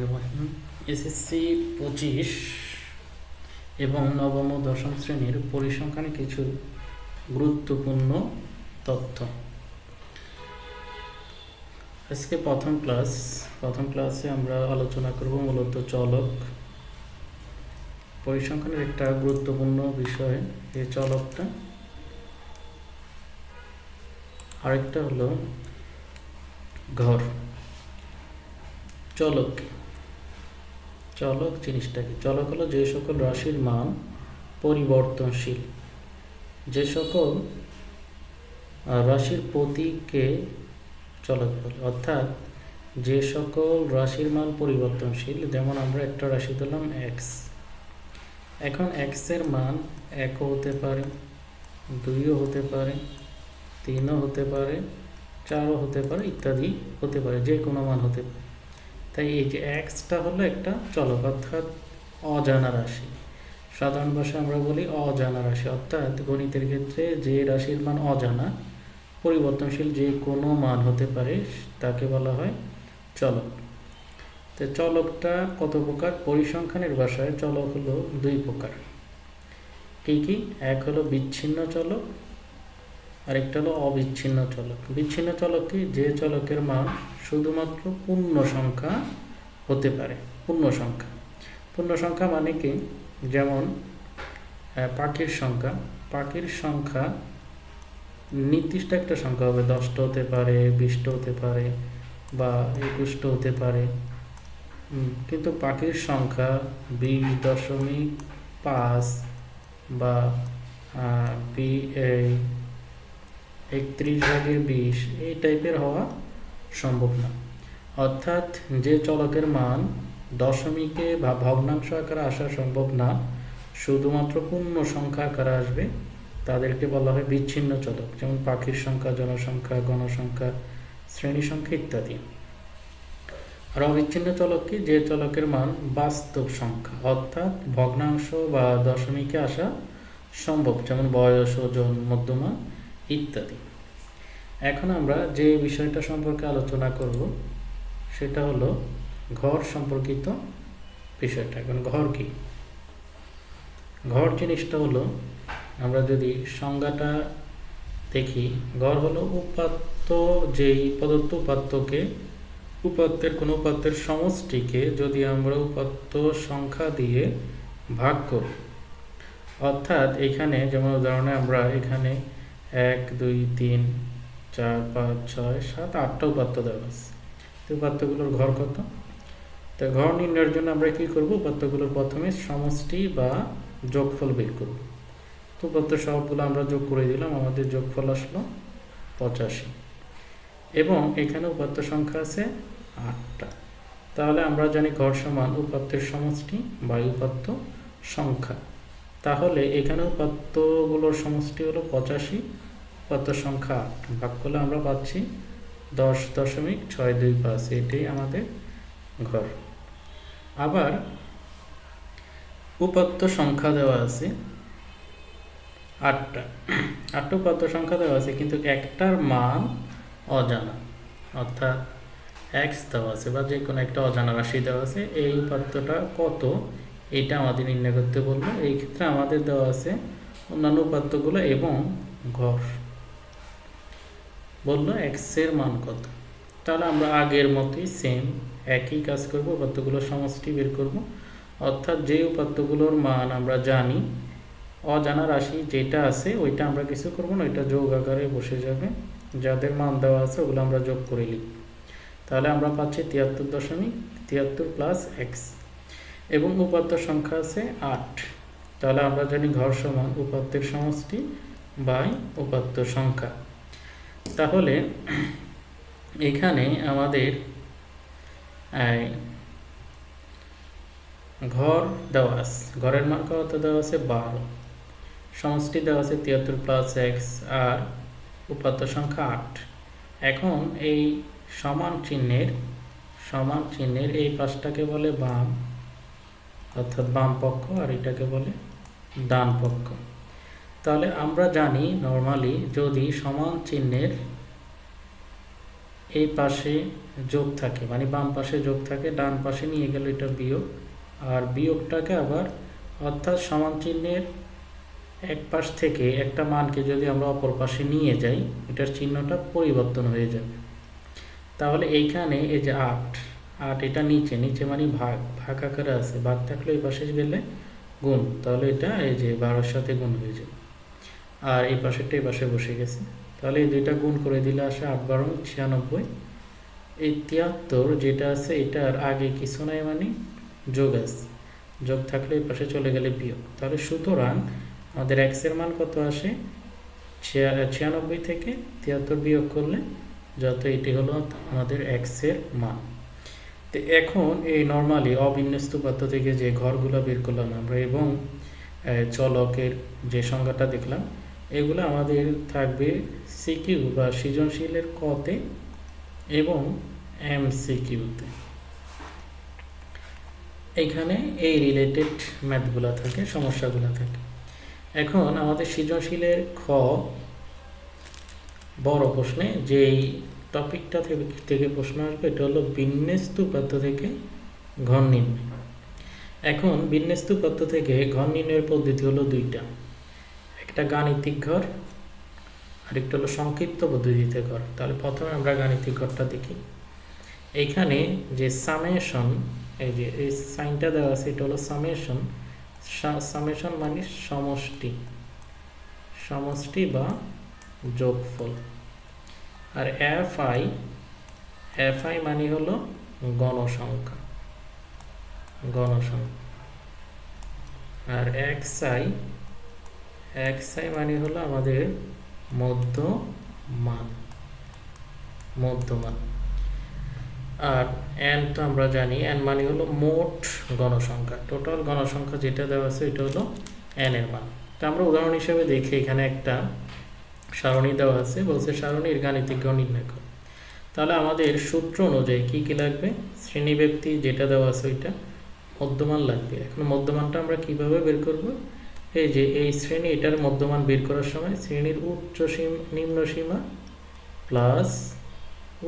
রহিম SSC পঁচিশ এবং নবম ও দশম শ্রেণির পরিসংখ্যানে কিছু গুরুত্বপূর্ণ তথ্য। আজকে প্রথম ক্লাস, প্রথম ক্লাসে আমরা আলোচনা করব মূলত চলক। পরিসংখ্যানের একটা গুরুত্বপূর্ণ বিষয়, এই চলকটা। আরেকটা হলো ঘর। চলক? চলক জিনিসটা কি চলক হলো যে সকল রাশির মান পরিবর্তনশীল। যে সকল রাশির প্রতীককে চলক বলে। অর্থাৎ যে সকল রাশির মান পরিবর্তনশীল, যেমন আমরা একটা রাশি দিলাম এক্স এখন এক্সের মান একও হতে পারে, দুইও হতে পারে, তিনও হতে পারে, চারও হতে পারে, ইত্যাদি হতে পারে, যে কোনো মান হতে পারে। তাই এই যে এক্সটা হলো একটা চলক অর্থাৎ অজানা রাশি। সাধারণ ভাষায় আমরা বলি অজানা রাশি, অর্থাৎ গণিতের ক্ষেত্রে যে রাশির মান অজানা, পরিবর্তনশীল যে কোনো মান হতে পারে, তাকে বলা হয় চলক। তো চলকটা কত প্রকার? পরিসংখ্যানের ভাষায় চলক হলো দুই প্রকার। কি কি? এক হলো বিচ্ছিন্ন চলক আরেকটা হলো অবিচ্ছিন্ন চলক। বিচ্ছিন্ন চলক কি? যে চলকের মান শুধুমাত্র পূর্ণ সংখ্যা হতে পারে, পূর্ণ সংখ্যা। পূর্ণ সংখ্যা মানে কি? যেমন পাখির সংখ্যা। পাখির সংখ্যা নির্দিষ্ট একটা সংখ্যা হবে, দশটা হতে পারে, বিশটা হতে পারে বা একুশটা হতে পারে। কিন্তু পাখির সংখ্যা বিশ দশমিক পাঁচ বা বি একত্রিশ ভাগের বিশ, এই টাইপের হওয়া সম্ভব না। অর্থাৎ যে চলকের মান দশমিকে বা ভগ্নাংশ আকারে আসা সম্ভব না, শুধুমাত্র পূর্ণ সংখ্যা আকারে আসবে, তাদেরকে বলা হয় বিচ্ছিন্ন চলক, যেমন পাখির সংখ্যা, জনসংখ্যা, গণসংখ্যা, শ্রেণি সংখ্যা ইত্যাদি। আর অবিচ্ছিন্ন চলক কি যে চলকের মান বাস্তব সংখ্যা, অর্থাৎ ভগ্নাংশ বা দশমিকে আসা সম্ভব, যেমন বয়স, ওজন মধ্যমান ইত্যাদি। এখন আমরা যে বিষয়টা সম্পর্কে আলোচনা করব, সেটা হলো ঘর সম্পর্কিত বিষয়টা। এখন ঘর কি? ঘর জিনিসটা হলো, আমরা যদি সংজ্ঞাটা দেখি, ঘর হলো উপাত্ত যেই প্রদত্ত উপাত্তকে, উপাত্তের কোনো উপাত্তের সমষ্টিকে যদি আমরা উপাত্ত সংখ্যা দিয়ে ভাগ করি। অর্থাৎ এখানে যেমন উদাহরণে আমরা এখানে এক, দুই, তিন, চার, পাঁচ, ছয়, সাত, আটটা উপাত্ত দেওয়া আছে। তো উপাত্তগুলোর ঘর কত? তো ঘর নির্ণয়ের জন্য আমরা কি করব? উপাত্তগুলোর প্রথমে সমষ্টি বা যোগফল বের করব। তো উপাত্ত সবগুলো আমরা যোগ করে দিলাম, আমাদের যোগফল আসলো পঁচাশি। এবং এখানে উপাত্ত সংখ্যা আছে আটটা। তাহলে আমরা জানি ঘর সমান উপাত্তের সমষ্টি বা উপাত্ত সংখ্যা। তাহলে এখানে উপাত্তগুলোর সমষ্টি হলো? পঁচাশি। উপাত্ত সংখ্যা? আট ভাগ করলে আমরা পাচ্ছি দশ দশমিক ছয় দুই পাঁচ। এটাই আমাদের ঘর। আবার উপাত্ত সংখ্যা দেওয়া আছে আটটা। আটটা উপাত্ত সংখ্যা দেওয়া আছে কিন্তু একটার মান অজানা। অর্থাৎ এক্স দেওয়া আছে বা যে কোনো একটা অজানা রাশি দেওয়া আছে। এই উপাত্তটা কত? এটা আমাদের নির্ণয় করতে বলব। এই ক্ষেত্রে আমাদের দেওয়া আছে অন্যান্য উপাত্তগুলো এবং ঘর। বলল এক্সের মান কত? তাহলে আমরা আগের মতোই সেম একই কাজ করব উপাত্তগুলোর সমষ্টি বের করব। অর্থাৎ যে উপাত্তগুলোর মান আমরা জানি, অজানা রাশি যেটা আছে ওইটা আমরা কিছু করব না, ওইটা যোগ আকারে বসে যাবে। যাদের মান দেওয়া আছে ওগুলো আমরা যোগ করে লিখব। তাহলে আমরা পাচ্ছি তিয়াত্তর দশমিক তিয়াত্তর প্লাস এক্স এবং উপাত্ত সংখ্যা আছে আট। তাহলে আমরা জানি ঘর সমান উপাত্তের সমষ্টি বাই উপাত্ত সংখ্যা। তাহলে এখানে আমাদের ঘর দেওয়া আছে। ঘরের মান কত দেওয়া আছে? বারো। সমষ্টি দেওয়া আছে তিয়াত্তর প্লাস এক্স আর উপাত্ত সংখ্যা আট। এখন এই সমান চিহ্নের সমান চিহ্নের এই পাশটাকে বলে বাম। অর্থাৎ বাম পক্ষ আর এটাকে বলে ডান পক্ষ। তাহলে আমরা জানি নর্মালি যদি সমান চিহ্নের এই পাশে যোগ থাকে মানে বাম পাশে যোগ থাকে, ডান পাশে নিয়ে গেলে এটা বিয়োগ, আর বিয়োগটাকে আবার অর্থাৎ সমান চিহ্নের এক পাশ থেকে একটা মানকে যদি আমরা অপর পাশে নিয়ে যাই, এটার চিহ্নটা পরিবর্তন হয়ে যাবে। তাহলে এইখানে এই যে আট আট, এটা নিচে নিচে মানে ভাগ ভাগ আকারে আছে। ভাগ থাকলে এই পাশে গেলে গুণ, তাহলে এটা এই যে বারোর সাথে গুণ হয়ে যাবে। আর এই পাশেরটা এই পাশে বসে গেছে। তাহলে এই দুইটা গুণ করে দিলে আসে আট, বারো, ছিয়ানব্বই। এই তিয়াত্তর যেটা আছে, এটার আগে কিছু নাই মানে যোগ আছে। যোগ থাকলে এই পাশে চলে গেলে বিয়োগ। তাহলে সুতরাং আমাদের এক্সের মান কত আসে? ছিয়া- ছিয়ানব্বই থেকে তিয়াত্তর বিয়োগ করলে যত এটি হলো আমাদের এক্সের মান। তো এখন এই নর্মালি অবিন্যস্ত পাত্র থেকে যে ঘরগুলো বের করলাম আমরা এবং চলকের যে সংজ্ঞাটা দেখলাম, এগুলো আমাদের থাকবে সিকিউ বা সৃজনশীলের কতে এবং এম সিকিউতে এখানে এই রিলেটেড ম্যাথগুলো থাকে, সমস্যাগুলো থাকে। এখন আমাদের সৃজনশীলের খ বড় প্রশ্নে যেই টপিকটা থেকে প্রশ্ন আসবে, এটা হলো বিন্যস্ত উপাত্ত থেকে ঘন নির্ণয়। এখন বিন্যস্ত উপাত্ত থেকে ঘন নির্ণয়ের পদ্ধতি হলো দুইটা। একটা গাণিতিক ঘর, আরেকটা হলো সংক্ষিপ্ত পদ্ধতিতে ঘর। তাহলে প্রথমে আমরা গাণিতিক ঘরটা দেখি। এইখানে যে সামেশন, এই যে, এই সাইনটা দেওয়া আছে, এটা হলো সামেশন। সামেশন মানে সমষ্টি। সমষ্টি বা যোগফল। আর এফ আই এফ আই মানে হলো গণসংখ্যা গণসংখ্যা। আর এক্স আই এক্স আই মানে হলো আমাদের মধ্যমান মধ্যমান। আর এন তো আমরা জানি এন মানে হলো মোট গণসংখ্যা। টোটাল গণসংখ্যা যেটা দেওয়া আছে, এটা হলো এন এর মান। তো আমরা উদাহরণ হিসেবে দেখি, এখানে একটা সারণী দেওয়া আছে, বলছে সারণীর গাণিতিক গণ নির্ণয় করো। তাহলে আমাদের সূত্র অনুযায়ী কি কি লাগবে? শ্রেণি ব্যক্তি যেটা দেওয়া আছে ওইটা মধ্যমান লাগবে। এখন মধ্যমানটা আমরা কীভাবে বের করব? এই যে এই শ্রেণি, এটার মধ্যমান বের করার সময় শ্রেণির উচ্চ সীমা, নিম্ন সীমা প্লাস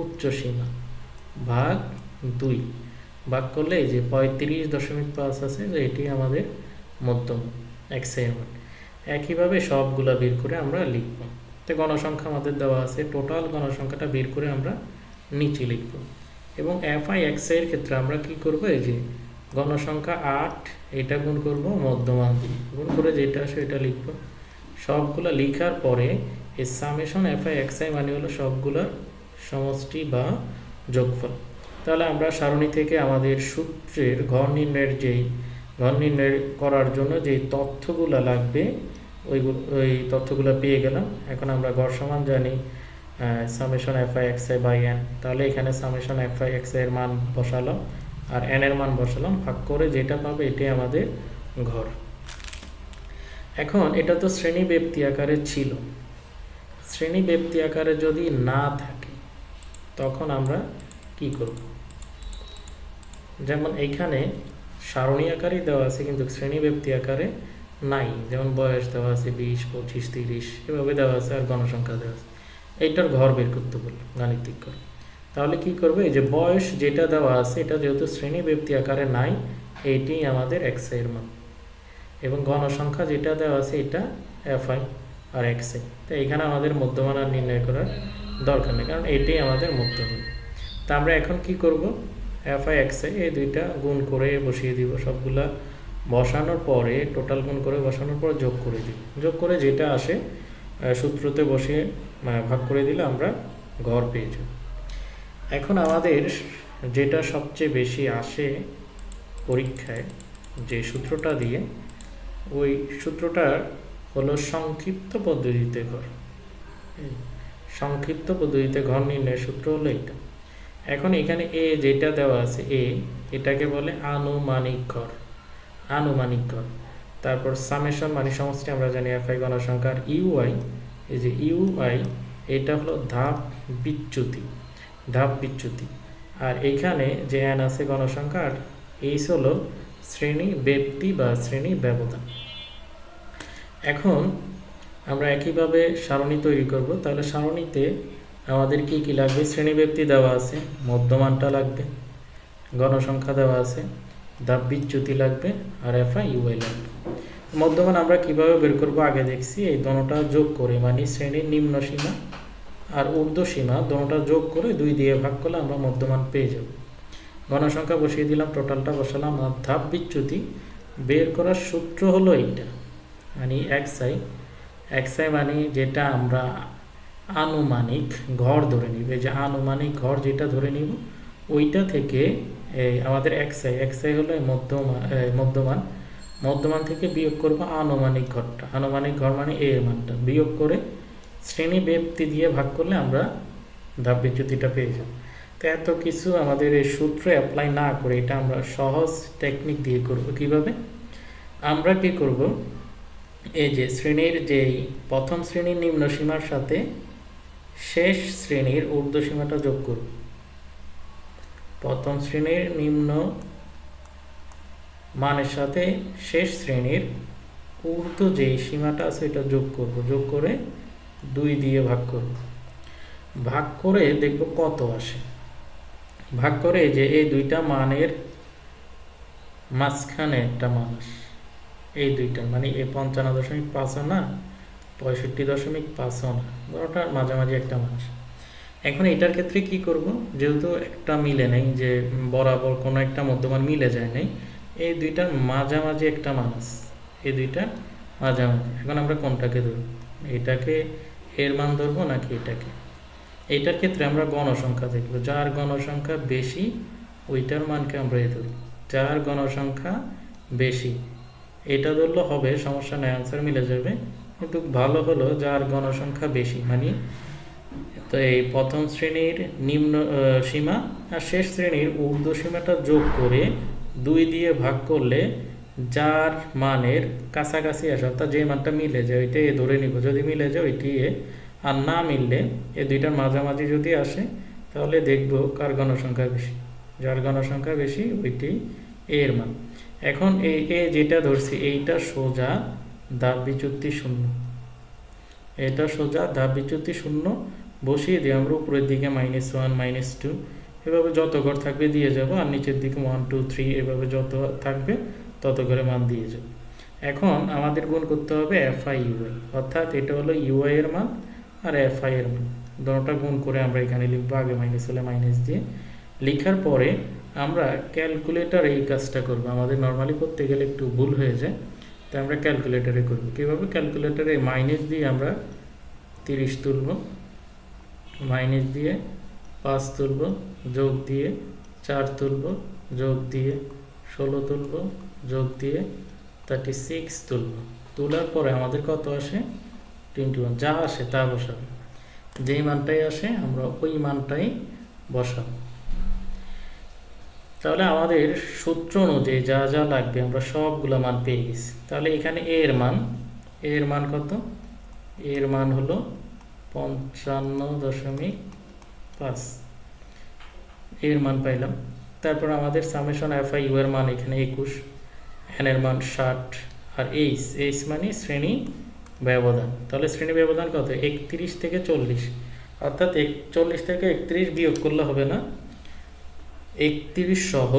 উচ্চ সীমা ভাগ দুই। ভাগ করলে এই যে পঁয়ত্রিশ দশমিক পাঁচ আছে, যে এটি আমাদের মধ্যম এক্সের মান একইভাবে সবগুলা বের করে আমরা লিখব। তো গণসংখ্যা আমাদের দেওয়া আছে টোটাল গণসংখ্যাটা বের করে আমরা নিচে লিখব। এবং এফ আই এক্সের ক্ষেত্রে আমরা কি করব? এই যে গণসংখ্যা আট, এটা গুণ করব মধ্যমান দিয়ে গুণ করে যেটা আসে এটা লিখব। সবগুলা লিখার পরে এই summation F I X I মানে হলো সবগুলা সমষ্টি বা যোগফল। তাহলে আমরা সারণী থেকে আমাদের সূত্রের ঘর নির্ণয়ের যেই, ঘর নির্ণয় করার জন্য যে তথ্যগুলো লাগবে ওই তথ্যগুলো পেয়ে গেলাম। এখন আমরা ঘর সমান জানি summation F I X I by N তাহলে এখানে summation F I X I এর মান বসালাম, আর এন এর মান বসালাম, ভাগ করে যেটা পাবে এটাই আমাদের ঘর। এখন এটা তো শ্রেণি ব্যক্তি আকারে ছিল। শ্রেণি ব্যক্তি আকারে যদি না থাকে, তখন আমরা কি করব? যেমন এইখানে সারণী আকারেই দেওয়া আছে, কিন্তু শ্রেণি ব্যক্তি আকারে নাই। যেমন বয়স দেওয়া আছে বিশ, পঁচিশ, তিরিশ, এভাবে দেওয়া আছে আর গণসংখ্যা দেওয়া আছে। এইটার ঘর বের করতে বলল গাণিতিক ঘর। তাহলে কি করবে? যে বয়স যেটা দেওয়া আছে, এটা যেহেতু শ্রেণি ব্যক্তি আকারে নাই এইটি আমাদের এক্সের মান। এবং গণসংখ্যা যেটা দেওয়া আছে, এটা এফ আই আর এক্স আই তো এখানে আমাদের মধ্যমান আর নির্ণয় করার দরকার নেই, কারণ এটাই আমাদের মধ্যমান। তা আমরা এখন কি করব? এফ আই এক্স আই এই দুইটা গুণ করে বসিয়ে দিব, সবগুলা বসানোর পরে টোটাল গুণ করে বসানোর পর যোগ করে দিই। যোগ করে যেটা আসে সূত্রতে বসিয়ে ভাগ করে দিলে আমরা ঘর পেয়ে যাব এখন আমাদের যেটা সবচেয়ে বেশি আসে পরীক্ষায়, যে সূত্রটা দিয়ে, ওই সূত্রটা হলো সংক্ষিপ্ত পদ্ধতিতে ঘর। সংক্ষিপ্ত পদ্ধতিতে ঘর নির্ণয়ের সূত্র হলো এটা। এখন এখানে এ যেটা দেওয়া আছে, এ, এটাকে বলে আনুমানিক ঘর। আনুমানিক ঘর। তারপর সামেশন মানে সমষ্টি আমরা জানি এফআই গণসংখ্যার ইউআই এই যে ইউআই এটা হলো ধাপ বিচ্যুতি ধাপ বিচ্যুতি। আর এইখানে যে এন আছে গণসংখ্যা আর এইচ হলো শ্রেণি ব্যক্তি বা শ্রেণি ব্যবধান। এখন আমরা একইভাবে সারণী তৈরি করব। তাহলে সারণীতে আমাদের কি কি লাগবে? শ্রেণীব্যক্তি দেওয়া আছে, মধ্যমানটা লাগবে গণসংখ্যা দেওয়া আছে দাব বিচ্যুতি লাগবে আর এফআই ইউআই লাগবে। মধ্যমান আমরা কীভাবে বের করব আগে দেখছি, এই দোনোটা যোগ করে মানে শ্রেণির নিম্ন সীমা আর ঊর্ধ্ব সীমা, দোনোটা যোগ করে দুই দিয়ে ভাগ করলে আমরা মধ্যমান পেয়ে যাব। গণসংখ্যা বসিয়ে দিলাম টোটালটা বসালাম, আর ধাপ বিচ্যুতি বের করার সূত্র হলো এইটা। মানে এক্সআই এক্সআই মানে যেটা আমরা আনুমানিক ঘর ধরে নিব, এই যে আনুমানিক ঘর যেটা ধরে নিব, ওইটা থেকে এই আমাদের এক্সআই এক্সআই হলো এই মধ্যমা, এই মধ্যমান। মধ্যমান থেকে বিয়োগ করব আনুমানিক ঘরটা। আনুমানিক ঘর মানে এ মানটা। বিয়োগ করে শ্রেণি ব্যক্তি দিয়ে ভাগ করলে আমরা ধাপ বিচ্যুতিটা পেয়ে যাব। তো এত কিছু আমাদের এই সূত্রে অ্যাপ্লাই না করে এটা আমরা সহজ টেকনিক দিয়ে করব। কীভাবে? আমরা কি করব? এই যে শ্রেণির যেই প্রথম শ্রেণির নিম্ন সীমার সাথে শেষ শ্রেণির ঊর্ধ্ব সীমাটা যোগ করব। প্রথম শ্রেণির নিম্ন মানের সাথে শেষ শ্রেণির ঊর্ধ্ব যে সীমাটা আছে এটা যোগ করব। যোগ করে দুই দিয়ে ভাগ করব। ভাগ করে দেখব কত আসে। ভাগ করে যে এই দুইটা মানের মাঝখানে একটা মানুষ এই দুইটা মানে এই পঞ্চান্ন দশমিক পাঁচ আনা পঁয়ষট্টি দশমিক পাঁচ আনা ওটার মাঝামাঝি একটা মানুষ এখন এটার ক্ষেত্রে কি করব? যেহেতু একটা মিলে নেই, যে বরাবর কোনো একটা মধ্যমান মিলে যায় নাই, এই দুইটার মাঝামাঝি একটা মানুষ এই দুইটা মাঝামাঝি। এখন আমরা কোনটাকে ধরব? এটাকে এর মান ধরবো নাকি এটাকে? এইটার ক্ষেত্রে আমরা গণসংখ্যা দেখব। যার গণসংখ্যা বেশি, ওইটার মানকে আমরা এ ধরব। যার গণসংখ্যা বেশি, এটা ধরলে হবে, সমস্যা নেই আনসার মিলে যাবে। কিন্তু ভালো হলো, যার গণসংখ্যা বেশি মানে তো এই প্রথম শ্রেণির নিম্ন সীমা আর শেষ শ্রেণির ঊর্ধ্ব সীমাটা যোগ করে দুই দিয়ে ভাগ করলে যার মানের কাছাকাছি আসে, অর্থাৎ যে মানটা মিলে যায় ওইটা এ ধরে নিব। যদি মিলে যায়, ওইটি এ। আর না মিললে এই দুইটার মাঝামাঝি যদি আসে, তাহলে দেখব কার গণসংখ্যা বেশি। যার গণসংখ্যা বেশি, ওইটি এর মান। এখন এই এ যেটা ধরছি, এইটা সোজা দাব বিচ্যুতি শূন্য। এটা সোজা ধাপ বিচ্যুতি শূন্য বসিয়ে দিয়ে আমরা উপরের দিকে মাইনাস ওয়ান মাইনাস টু এভাবে যত ঘর থাকবে দিয়ে যাব, আর নিচের দিকে ওয়ান টু থ্রি এভাবে যত থাকবে, তত করে মান দিয়ে যাব। এখন আমাদের গুণ করতে হবে এফ আই ইউআই অর্থাৎ এটা হলো ইউআই এর মান আর এফ আই এর মান। দুটোটা গুণ করে আমরা এখানে লিখব, আগে মাইনাস হলে মাইনাস দিয়ে। লেখার পরে আমরা ক্যালকুলেটর এই কাজটা করব। আমাদের নর্মালি করতে গেলে একটু ভুল হয়ে যায়, তাই আমরা ক্যালকুলেটরে করব। কীভাবে ক্যালকুলেটরে মাইনাস দিয়ে আমরা তিরিশ তুলব? মাইনাস দিয়ে পাঁচ তুলব, যোগ দিয়ে চার তুলব, যোগ দিয়ে ষোলো তুলব, যোগ দিয়ে থার্টি সিক্স তুলব। তোলার পরে আমাদের কত আসে? টোয়েন্টি ওয়ান যা আসে তা বসাবো। যেই মানটাই আসে, আমরা ওই মানটাই বসাবো। তাহলে আমাদের সূত্র অনুযায়ী যা যা লাগবে আমরা সবগুলো মান পেয়ে গেছি। তাহলে এখানে এর মান এর মান কত? এর মান হলো পঞ্চান্ন দশমিক পাঁচ। এর মান পাইলাম। তারপর আমাদের সামেশন এফ আই ইউ এর মান এখানে একুশ, এন এর মান ষাট, আর এইচ এইচ মানে শ্রেণি ব্যবধান। তাহলে শ্রেণি ব্যবধান কত? একত্রিশ থেকে চল্লিশ। অর্থাৎ একচল্লিশ থেকে একত্রিশ বিয়োগ করলে হবে না? একত্রিশ সহ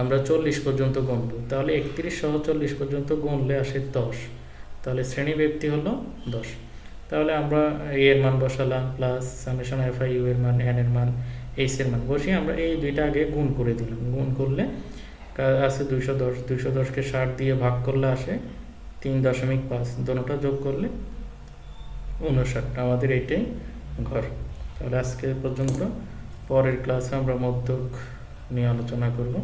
আমরা চল্লিশ পর্যন্ত গুনব তাহলে একত্রিশ সহ চল্লিশ পর্যন্ত গুনলে আসে দশ। তাহলে শ্রেণি ব্যক্তি হলো দশ। তাহলে আমরা এ এর মান বসালাম plus summation F I U এর মান এন এর মান এইচ এর মান বসিয়ে আমরা এই দুইটা আগে গুণ করে দিলাম। গুণ করলে আছে দুইশো দশ, দুইশো দশকে ষাট দিয়ে ভাগ করলে আসে তিন দশমিক পাঁচ। দোনোটা যোগ করলে উনষাট। আমাদের এইটাই ঘর। তাহলে আজকে পর্যন্ত পরের ক্লাসে আমরা মধ্যক নিয়ে আলোচনা করব।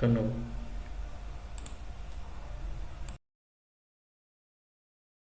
ধন্যবাদ।